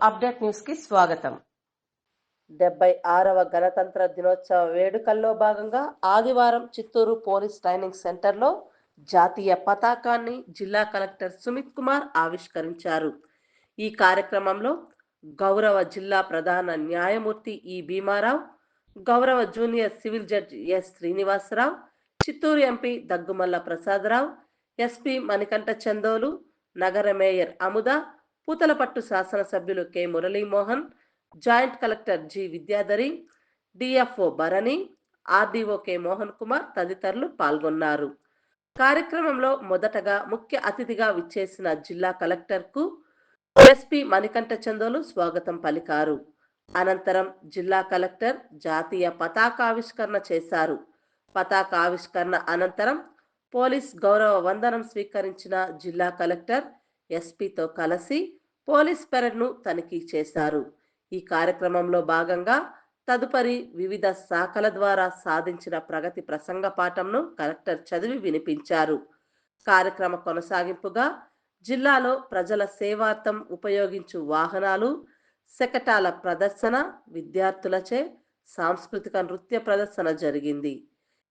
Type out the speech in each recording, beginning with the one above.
Update న్యూస్కి స్వాగతం. డెబ్బై ఆరవ గణతంత్ర దినోత్సవ వేడుకల్లో భాగంగా ఆదివారం చిత్తూరు పోలీస్ ట్రైనింగ్ సెంటర్లో జాతీయ పతాకాన్ని జిల్లా కలెక్టర్ సుమిత్ కుమార్ ఆవిష్కరించారు. ఈ కార్యక్రమంలో గౌరవ జిల్లా ప్రధాన న్యాయమూర్తి ఈ భీమారావు గౌరవ junior civil judge S Srinivasarao Chittoor MP Daggumalla Prasadarao SP Manikantha Chandolu నగర మేయర్ అముద పూతలపట్టు శాసనసభ్యులు K. Muralimohan joint collector G. Vidyadhari DFO Bharani RDO K. Mohan Kumar తదితరులు పాల్గొన్నారు. కార్యక్రమంలో మొదటగా ముఖ్య అతిథిగా విచ్చేసిన జిల్లా కలెక్టర్కు ఎస్పీ మణికంఠ చందోలు స్వాగతం పలికారు. అనంతరం జిల్లా కలెక్టర్ జాతీయ పతాకావిష్కరణ చేశారు. పతాక ఆవిష్కరణ అనంతరం పోలీస్ గౌరవ వందనం స్వీకరించిన జిల్లా కలెక్టర్ ఎస్పీతో కలిసి పోలీస్ పెరడ్ను తనిఖీ చేశారు. ఈ కార్యక్రమంలో భాగంగా తదుపరి వివిధ శాఖల ద్వారా సాధించిన ప్రగతి ప్రసంగ పాఠంను కలెక్టర్ చదివి వినిపించారు. కార్యక్రమ కొనసాగింపుగా జిల్లాలో ప్రజల సేవార్థం ఉపయోగించు వాహనాలు శకటాల ప్రదర్శన విద్యార్థులచే సాంస్కృతిక నృత్య ప్రదర్శన జరిగింది.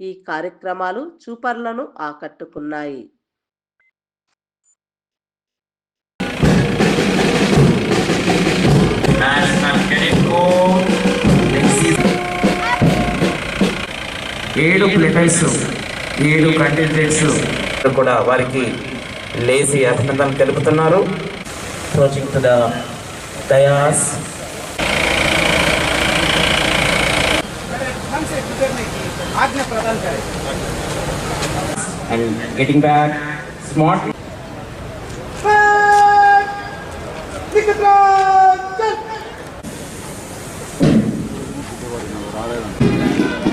ఈ కార్యక్రమాలు చూపర్లను ఆకట్టుకున్నాయి. ఏడు ప్లేటైట్స్ ఏడు కంటెంటెంట్స్ కూడా వారికి లేచి అభినందనలు తెలుపుతున్నారు coaching to the dais and getting back smart back! Nikatra!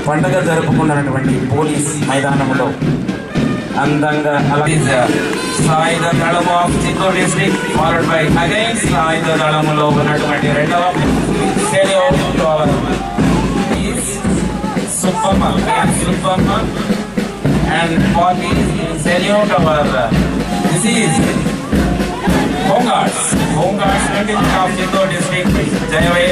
పండగ జరుపుకున్నటువంటి పోలీస్ మైదానంలో అందంగా అలాగే సాయుధ దళము of Chittoor district followed by again సాయుధ దళములో ఉన్నటువంటి రెండవ Subbamma Subbamma and party salute our this is home guards home guards of Chittoor district జయవై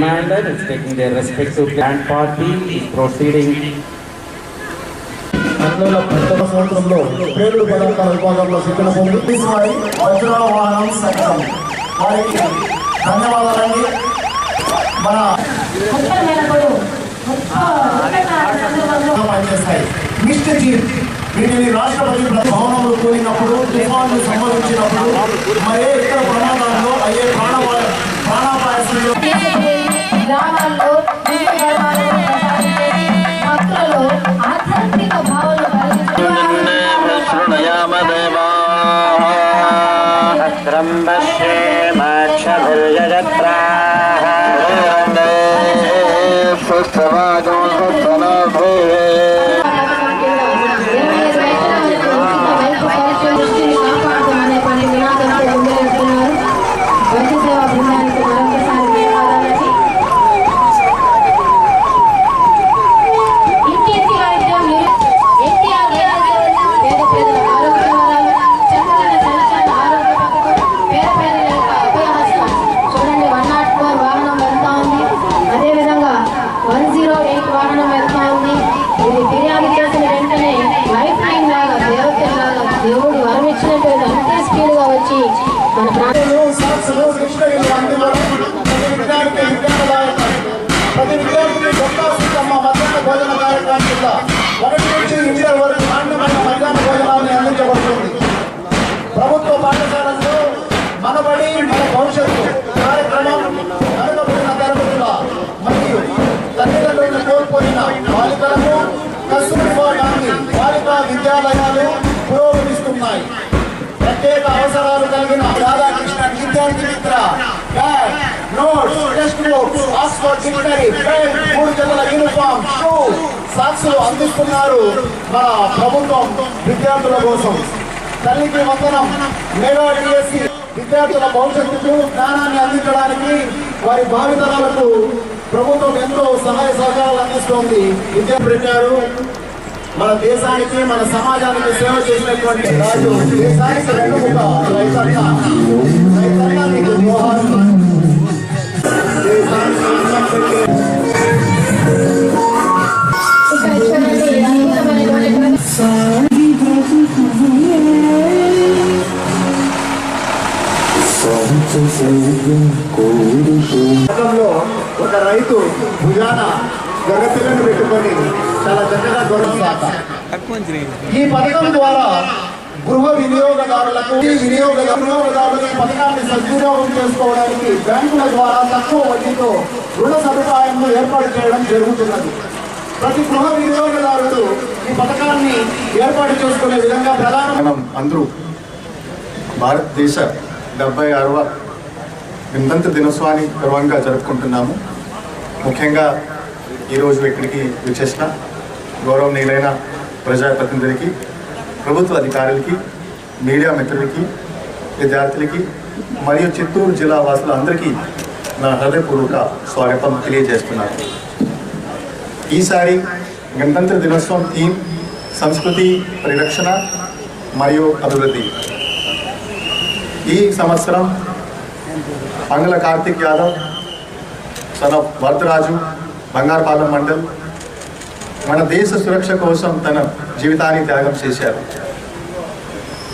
Commander is taking their respective land party is proceeding. పంతొమ్మిది వందల పంతొమ్మిది సంవత్సరంలో పేరుడు పదార్థాల విభాగంలో శిక్షణ పొంది వారి వజ్రావాహనం సంఘం. వారికి ధన్యవాదాలండి మన మిస్టర్ జీప్ వీటిని రాష్ట్రపతి భవనంలో కూలినప్పుడు తుఫాన్లు సంభవించినప్పుడు మరే ఇతర ప్రమాదాల్లో అయ్యే ప్రాణాపాయ ప్రాణాపాయాసంలో గ్రామాల్లో సాక్షులు డిక్షనరీలు ప్రతి విద్యార్థి గొప్ప సీతమ్మ మధ్యాహ్న భోజన కార్యక్రమం కింద ఒకటి నుంచి ఇంటర్ వరకు నాణ్యమైన మధ్యాహ్న భోజనాన్ని అందించబడుతుంది ప్రభుత్వ పాఠశాలల్లో మనబడి మన భవిష్యత్తు కార్యక్రమం వెనుకబడిన తరగతుల మరియు తల్లిదండ్రులను కోల్పోయిన బాలికలకు కస్తూర్బా గాంధీ బాలికా విద్యాలయాలు పురోగమిస్తున్నాయి ప్రత్యేక అవసరాలు కలిగిన రాధాకృష్ణ విద్యార్థి notes textbooks Oxford dictionary pen మూడు జతల యూనిఫామ్ షూ సాక్సులు అందిస్తున్నారు మన ప్రభుత్వం విద్యార్థుల కోసం. తల్లికి వందనం మెగా డిఎస్సి విద్యార్థుల భవిష్యత్తుకు జ్ఞానాన్ని అందించడానికి వారి భావితరాలకు ప్రభుత్వం ఎంతో సహాయ సహకారాలు అందిస్తోంది విద్య పెట్టారు మన దేశానికి మన సమాజానికి సేవ చేసినటువంటి రాజు దేశానికి వెన్నుముక రైతన్న. రైతన్న నీకు రైతు భుజాన గగపిల్లను పెట్టుకొని చాలా చక్కగా గౌరవిస్తాత ఈ పథకం ద్వారా గృహ వినియోగదారులకు ఈ వినియోగ వినియోగదారులు ఈ పథకాన్ని సద్వినియోగం చేసుకోవడానికి బ్యాంకుల ద్వారా తక్కువ వడ్డీతో రుణ సదుపాయాలను ఏర్పాటు చేయడం జరుగుతున్నది. ప్రతి గృహ వినియోగదారుడు ఈ పథకాన్ని ఏర్పాటు చేసుకునే విధంగా ప్రధాన మనం అందరూ భారతదేశ డెబ్బై అరవ గణతంత్ర దినోత్సవాన్ని గర్వంగా జరుపుకుంటున్నాము. ముఖ్యంగా ఈరోజు ఇక్కడికి విచ్చేసిన గౌరవనీయులైన ప్రజాప్రతినిధులకి ప్రభుత్వ అధికారులకి మీడియా మిత్రులకి విద్యార్థులకి మరియు చిత్తూరు జిల్లా వాసులందరికీ నా హృదయపూర్వక స్వాగతం తెలియజేస్తున్నాను. ఈసారి గణతంత్ర దినోత్సవం థీమ్ సంస్కృతి పరిరక్షణ మరియు అభివృద్ధి. ఈ సంవత్సరం అంగల కార్తిక్ యాదవ్ సన్ ఆఫ్ వరదరాజు బంగారపాలెం మండల్ మన దేశ సురక్ష కోసం తన జీవితాన్ని త్యాగం చేశారు.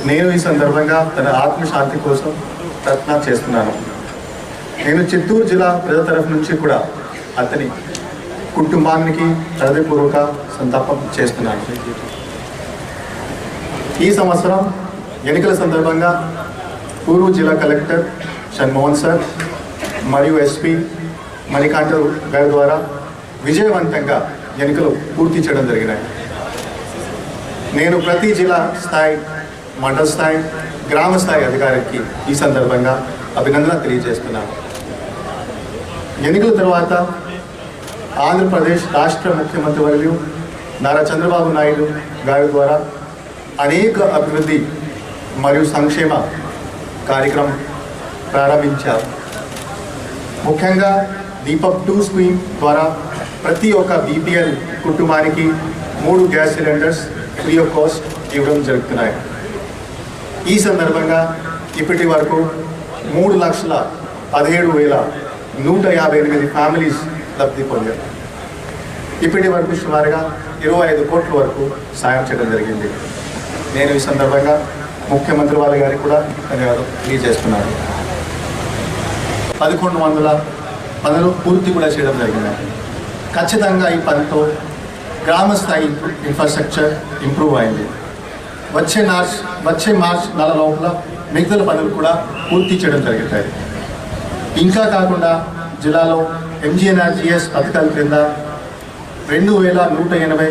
నేను ఈ సందర్భంగా తన ఆత్మశాంతి కోసం ప్రయత్నం చేస్తున్నాను. నేను చిత్తూరు జిల్లా ప్రజల తరఫు నుంచి కూడా అతని కుటుంబానికి హృదయపూర్వక సంతాపం చేస్తున్నాను. ఈ సంవత్సరం ఎన్నికల సందర్భంగా పూర్వ జిల్లా కలెక్టర్ షణ్మోహన్ సార్ మరియు ఎస్పీ మణికాంఠ గారి ద్వారా విజయవంతంగా ఎన్నికలు పూర్తి చేయడం జరిగినాయి. నేను ప్రతి జిల్లా స్థాయి మండల స్థాయి గ్రామ స్థాయి అధికారికి ఈ సందర్భంగా అభినందన తెలియజేస్తున్నాను ఎన్నికల తర్వాత ఆంధ్రప్రదేశ్ రాష్ట్ర ముఖ్యమంత్రి వర్యులు నారా చంద్రబాబు నాయుడు గారి ద్వారా అనేక అభివృద్ధి మరియు సంక్షేమ కార్యక్రమం ప్రారంభించారు. ముఖ్యంగా దీపక్ టూ స్కీమ్ ద్వారా ప్రతి ఒక్క బీపీఎల్ కుటుంబానికి మూడు gas cylinders free of cost ఇవ్వడం జరుగుతున్నాయి. ఈ సందర్భంగా ఇప్పటి వరకు మూడు లక్షల పదిహేడు వేల నూట యాభై ఎనిమిది ఫ్యామిలీస్ లబ్ధి పొందారు. ఇప్పటి వరకు సుమారుగా ఇరవై ఐదు కోట్ల వరకు సాయం చేయడం జరిగింది. నేను ఈ సందర్భంగా ముఖ్యమంత్రి వాళ్ళ గారికి కూడా ధన్యవాదాలు తెలియజేస్తున్నాను. పదకొండు వందల పనులు పూర్తి కూడా చేయడం జరిగింది. ఖచ్చితంగా ఈ పనితో గ్రామ స్థాయి ఇన్ఫ్రాస్ట్రక్చర్ ఇంప్రూవ్ అయింది. వచ్చే మార్చ్ వచ్చే మార్చ్ నెల లోపల మిగతా పనులు కూడా పూర్తి చేయడం జరుగుతాయి ఇంకా కాకుండా జిల్లాలో ఎంజీఎన్ఆర్జీఎస్ పథకాల క్రింద రెండు వేల నూట ఎనభై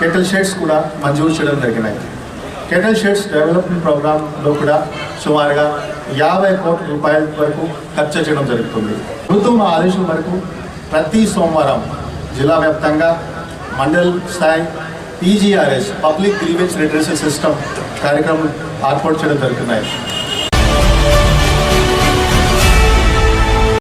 కెటల్ షెడ్స్ కూడా మంజూరు చేయడం జరిగినాయి. కెటల్ షెడ్స్ డెవలప్మెంట్ ప్రోగ్రాంలో కూడా సుమారుగా యాభై కోట్ల రూపాయల వరకు ఖర్చు చేయడం జరుగుతుంది. ప్రభుత్వం ఆదేశం మేరకు ప్రతి సోమవారం జిల్లా వ్యాప్తంగా మండల్ స్థాయి PGRS public grievance redressal system కార్యక్రమం ఏర్పాటు చేయడం జరుగుతున్నాయి.